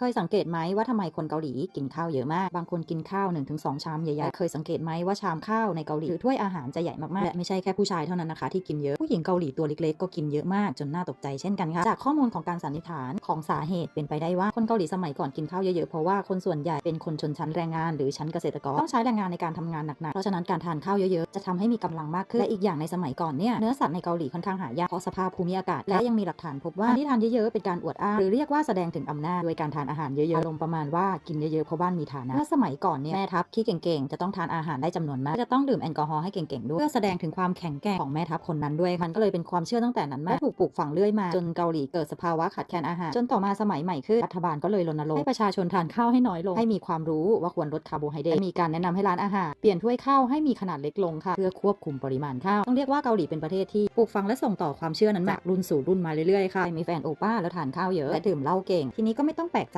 เคยสังเกตไหมว่าทำไมคนเกาหลีกินข้าวเยอะมาก บางคนกินข้าว 1-2 ชามใหญ่ๆ เคยสังเกตไหมว่าชามข้าวในเกาหลีหรือถ้วยอาหารจะใหญ่มากๆ และไม่ใช่แค่ผู้ชายเท่านั้นนะคะ ที่กินเยอะ ผู้หญิงเกาหลีตัวเล็กๆ ก็กินเยอะมากจนน่าตกใจเช่นกันค่ะ จากข้อมูลของการสันนิษฐานของสาเหตุเป็นไปได้ว่าคนเกาหลีสมัยก่อนกินข้าวเยอะๆ เพราะว่าคนส่วนใหญ่เป็นคนชนชั้นแรงงานหรือชั้นเกษตรกรต้องใช้แรงงานในการทำงานหนักๆ เพราะฉะนั้นการทานข้าวเยอะๆ จะทำให้มีกำลังมากขึ้น และอีกอย่างในสมัยก่อนเนี่ยเนื้อสัตว์ในเกาหลีค่อนข้างหายากเพราะสภาพภูมิอากาศและยังมีหลักฐานพบว่าที่ทานเยอะๆเป็นการอวดอ้างหรือเรียกว่าแสดงถึงอำนาจโดยการทานอาหารเยอะๆอารมณ์ประมาณว่ากินเยอะๆเพราะบ้านมีฐานะเมื่อสมัยก่อนเนี่ยแม่ทัพที่เก่งๆ จะต้องทานอาหารได้จำนวนมากจะต้องดื่มแอลกอฮอล์ให้เก่งๆด้วยเพื่อแสดงถึงความแข็งแกร่งของแม่ทัพคนนั้นด้วยมันก็เลยเป็นความเชื่อตั้งแต่นั้นมาถูกปลูกฝังเรื่อยมาจนเกาหลีเกิดสภาวะขาดแคลนอาหารจนต่อมาสมัยใหม่ขึ้นรัฐบาลก็เลยรณรงค์ให้ประชาชนทานข้าวให้น้อยลง ให้มีความรู้ว่าควรลดคาร์โบไฮเดรตมีการแนะนำให้ร้านอาหารเปลี่ยนถ้วยข้าวให้มีขนาดเล็กลงค่ะเพื่อควบคุมปริมาณข้าวต้องเรียกว่าเกาหลีเป็นประเทศที่ปลูกฝังและส่งต่อความเชื่อนั้นมากรุ่นสู่รุ่นมาเรื่อยๆค่ะมีแฟนโอป้าแล้วทานข้าวเยอะและดื่มเหล้าเก่งทีนี้ก็ไม่ต้องแปลกใจ